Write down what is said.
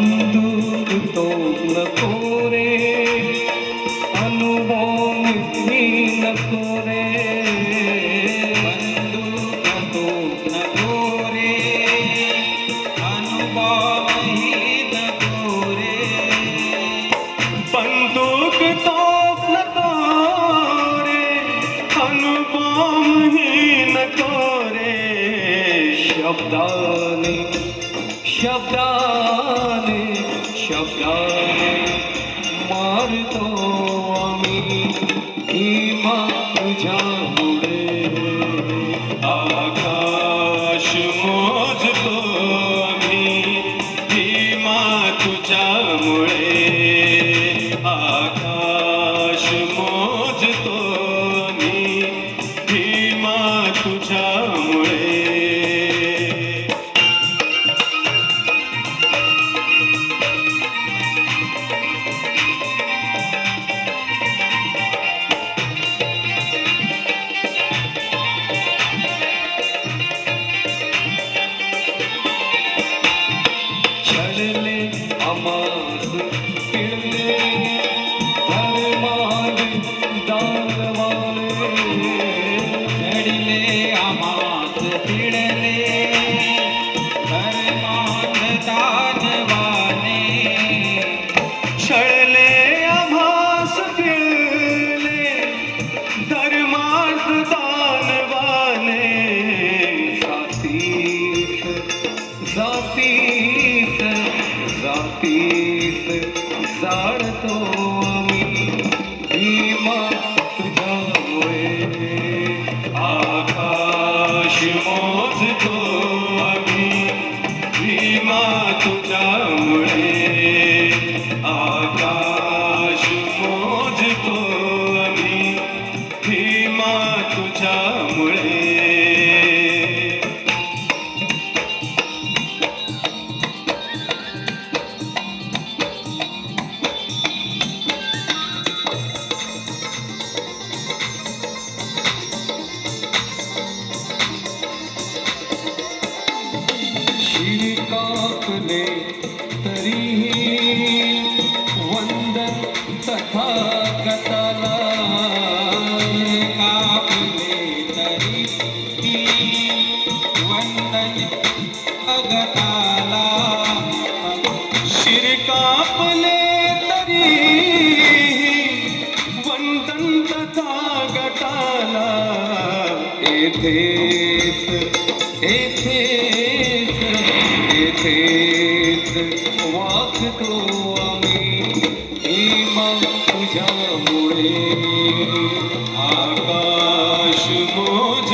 mundo. জানে সপ্তাহে মারত আমি। হিমা তুঝা মুড়ে আকাশ মজত আমি। হিমা তুঝা মুড়ে আকাশ মজত আমি। হিমা তুঝা মুড়ে আমার भक्तीस जाणतो मी भीमा तुझ्यामुळे कापले तरीही वंदन तथागताला कापले तरी वंदन अगताला. शिर कापले এথেস এথেস এথেস ওয়াক্তু আমি ইমান তুঝা মুড়ে আকাশ মোজ